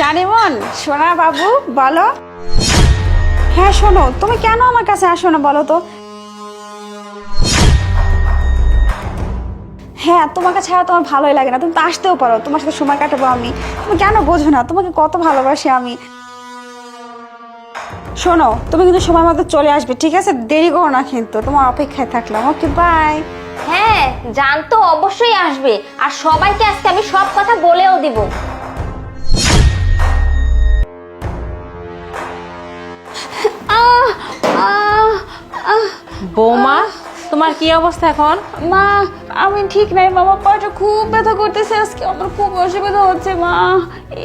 জানিমন সোনা বাবু, বলো। হ্যাঁ শোনো, তুমি কেন আমার কাছে আসো না, বলো তো? হ্যাঁ তোমাকে ছাড়া তোমার ভালোই লাগে না। তুমি তো আসতেও পারো, তোমার সাথে সময় কাটাবো আমি। তুমি কেন বোঝো না? তোমাকে কত ভালোবাসি আমি। শোনো, তুমি কিন্তু সময় মতো চলে আসবে, ঠিক আছে? দেরি করো না কিন্তু, তোমার অপেক্ষায় থাকলাম। ওকে বাই হ্যাঁ জান তো অবশ্যই আসবে। আর সবাইকে আজকে আমি সব কথা বলেও দিব। বৌমা তোমার কি অবস্থা এখন? মা আমি ঠিক নাই মামা পাটা খুব ব্যথা করতেছে আজকে আমার খুব অসুবিধা হচ্ছে মা।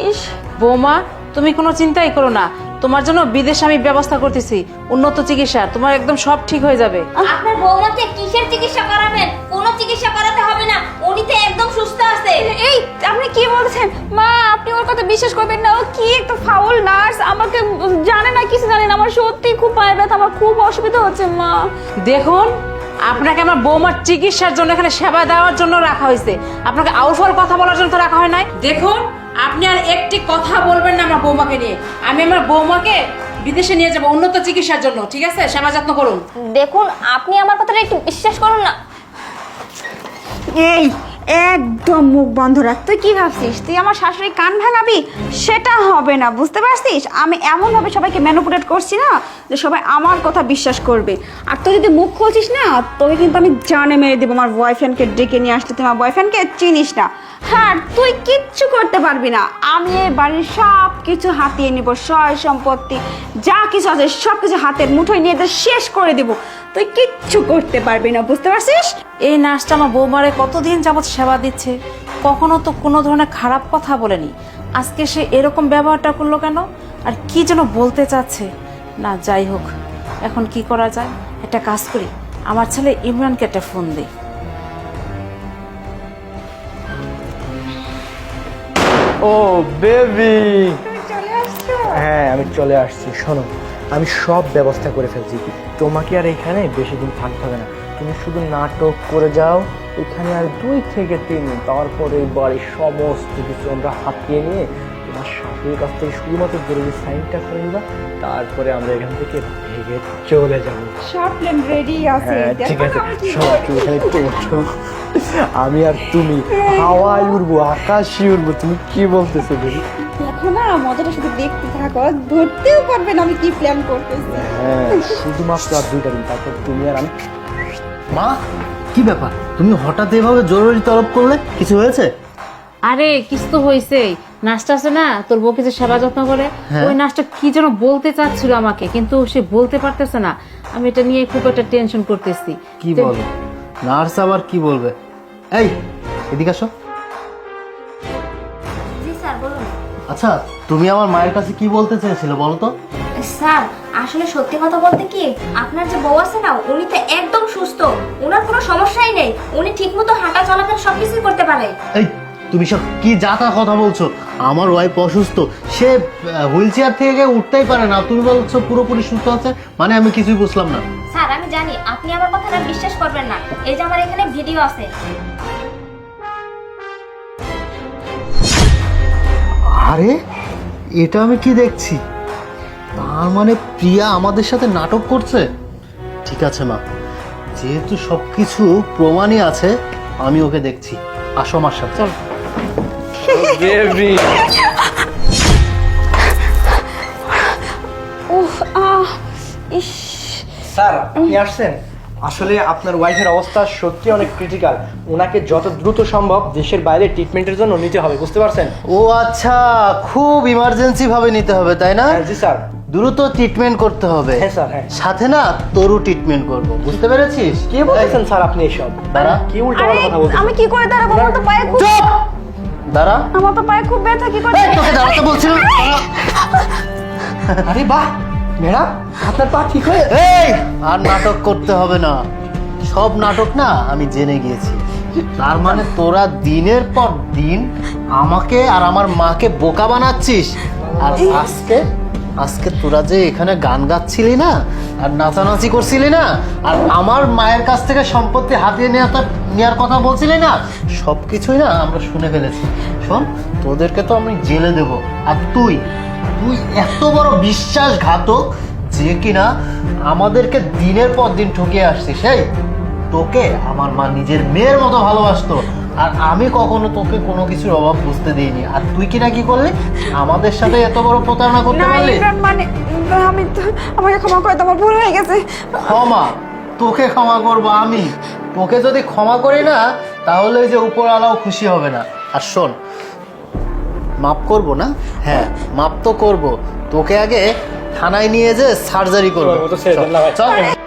ইস। বৌমা তুমি কোনো চিন্তাই করো না। তোমার জন্য বিদেশে আমি ব্যবস্থা করতেছি উন্নত চিকিৎসা তোমার একদম সব ঠিক হয়ে যাবে। আপনার বৌমাকে কিসের চিকিৎসা করাবেন? কোনো চিকিৎসা করাতে হবে না উনি তো একদম সুস্থ আছে। এই আপনি কি বলছেন? মা আপনি ওর কথা বিশ্বাস করবেন না ও কি একটা ফাউল নার্স আমাকে জানে না সত্যি খুব পায়ে ব্যথা আমার খুব অসুবিধা হচ্ছে মা। দেখুন আপনাকে আমার বৌমার চিকিৎসার জন্য এখানে সেবা দেওয়ার জন্য রাখা হয়েছে। আপনাকে আউটফল কথা বলার জন্য তো রাখা হয় নাই। দেখুন আপনি আর একটি কথা বলবেন না আমার বৌমাকে নিয়ে। আমি আমার বৌমাকে বিদেশে নিয়ে যাব উন্নত চিকিৎসার জন্য ঠিক আছে? সেবা যত্ন করুন। দেখুন আপনি আমার কথাটা একটু বিশ্বাস করুন না। এই একদম মুখ বন্ধ রাখ। তুই কি ভাবছিস? তুই আমার শাশুড়ি কান ভাঙাবি? সেটা হবে না, বুঝতে পারছিস? আমি এমনভাবে সবাইকে ম্যানুপুলেট করছি না যে সবাই আমার কথা বিশ্বাস করবে। আর তুই যদি মুখ খুলছিস না, তোকে কিন্তু আমি জানে মেরে দেবো। আমার বয়ফ্রেন্ডকে ডেকে নিয়ে আসতে তুই আমার বয়ফ্রেন্ডকে চিনিস না। হ্যাঁ তুই কিচ্ছু করতে পারবি না। আমি এই বাড়ির সব কিছু হাতিয়ে নিব, সয় সম্পত্তি, যা কিছু আছে সব কিছু হাতের মুঠোয় নিয়ে শেষ করে দিব। তুই কিচ্ছু করতে পারবি না বুঝতে পারছিস? এই নার্সটা আমার বৌমারে কতদিন যাবৎ সেবা দিচ্ছে কখনো তো কোনো ধরনের খারাপ কথা বলেনি। আজকে সে এরকম ব্যবহারটা করল কেন? আর কি যেন বলতে চাচ্ছে? না যাই হোক এখন কি করা যায়? একটা কাজ করি আমার ছেলে ইমরানকে একটা ফোন দিই ও বেবি! হ্যাঁ আমি চলে আসছি শোনো। আমি সব ব্যবস্থা করে ফেলছি। তোমাকে আর এখানে বেশি দিন থাকতে হবে না। তুমি শুধু নাটক করে যাও, এখানে আর দুই থেকে তিন তারপরে বাড়ির সমস্ত কিছু আমরা হাতিয়ে নিয়ে কাছ থেকে শুধুমাত্র জরুরি সাইনটা করে নিবা তারপরে আমরা এখান থেকে ভেগে চলে যাব। সব প্ল্যান রেডি আছে হ্যাঁ ঠিক আছে। আমি সব এখানে আমি আর তুমি হাওয়ায় উড়বো আকাশে উড়বো তুমি কি বলতেছো দেখো না মজাটা শুধু দেখতে থাকো ধরতেও পারবে না আমি কি প্ল্যান করতেছি। হ্যাঁ শুধুমাত্র আর দুইটা দিন তারপর তুমি আর আমি। মা কি ব্যাপার? তুমি হঠাৎ এভাবে জরুরি তলব করলে? কিছু হয়েছে? আরে কিছু তো হয়েছে নাচটা আছে না তোর বউকে যে সেবা যত্ন করে হ্যাঁ। ওই নাচটা কি যেন বলতে চাচ্ছিল আমাকে কিন্তু সে বলতে পারতেছে না। আমি এটা নিয়ে খুব একটা টেনশন করতেছি। কি তো- বলো নার্স আবার কি বলবে? এই এদিকে আসো। জি স্যার বলুন। আচ্ছা তুমি আমার মায়ের কাছে কি বলতে চেয়েছিলে বলো তো? স্যার আসলে সত্যি কথা বলতে কি আপনার যে বউ আছে না উনি তো একদম সুস্থ। ওনার কোনো সমস্যাই নেই। উনি ঠিকমতো হাঁটা চলাফেরা সবকিছুই করতে পারে। এই তুমি সব কি যাতা কথা বলছো? আমার ওয়াইফ অসুস্থ সে হুইল চেয়ার থেকে উঠতেই পারে না। তুমি বলছো পুরোপুরি সুস্থ আছে? মানে আমি কিছুই বুঝলাম না। স্যার আমি জানি আপনি আমার কথাটা বিশ্বাস করবেন না। এই যে আমার এখানে ভিডিও আছে। আরে এটা আমি কি দেখছি? তার মানে প্রিয়া আমাদের সাথে নাটক করছে? ঠিক আছে মা। যেহেতু সবকিছু প্রমাণই আছে আমি ওকে দেখছি। আসো আমার সাথে। চল। বেবি উফ আহ ইস। স্যার আপনি আসছেন। আসলে আপনার ওয়াইফের অবস্থা সত্যি অনেক ক্রিটিক্যাল ওনাকে যত দ্রুত সম্ভব দেশের বাইরে ট্রিটমেন্টের জন্য নিতে হবে বুঝতে পারছেন? ও আচ্ছা খুব ইমার্জেন্সি ভাবে নিতে হবে তাই না? হ্যাঁ জি স্যার। দ্রুত ট্রিটমেন্ট করতে হবে। হ্যাঁ, স্যার, হ্যাঁ। সাথে না তোরও ট্রিটমেন্ট করব বুঝতে পেরেছিস? কি বলতেছেন স্যার আপনি এসব? কি উল্টো কথা বলছেন আমি কি করে দাঁড়াবো? আমার তো পায়ে খুব চুপ দাঁড়া। আমার তো পায়ে খুব ব্যথা কি করে? তোকে দাঁড়াতে বলছিলাম। আরে বাহ ম্যাডাম আপনার পা ঠিক হয়ে এই আর নাটক করতে হবে না। সব নাটক না আমি জেনে গিয়েছি। তার মানে তোরা দিনের পর দিন আমাকে আর আমার মাকে বোকা বানাচ্ছিস। আর আজকে আজকে তোরা যে এখানে গান গাচ্ছিলি না, আর নাচানাচি করছিলি না, আর আমার মায়ের কাছ থেকে সম্পত্তি হাতিয়ে নেওয়ার নেওয়ার কথা বলছিলি না সব কিছুই না আমরা শুনে ফেলেছি। শোন, তোদেরকে তো আমি জেলে দেব। আর তুই তুই এত বড় বিশ্বাসঘাতক যে কিনা আমাদেরকে দিনের পর দিন ঠকিয়ে আসছিস সেই তোকে আমার মা নিজের মেয়ের মতো ভালোবাসতো। আর আমি কখনো তোকে কোনো কিছুর অভাব বুঝতে দিইনি। আর তুই কিনা কি করলি? আমাদের সাথে এত বড় প্রতারণা করতে পারলি? মানে আমি তো আমাকে ক্ষমা করে তোমার ভুল হয়ে গেছে। ক্ষমা? তোকে ক্ষমা করব আমি। তোকে যদি ক্ষমা করি না তাহলে ওই যে উপরওয়ালাও খুশি হবে না। আর শোন মাপ করব না? হ্যাঁ মাপ তো করব। তোকে আগে থানায় নিয়ে যে সার্জারি করব। না। চল।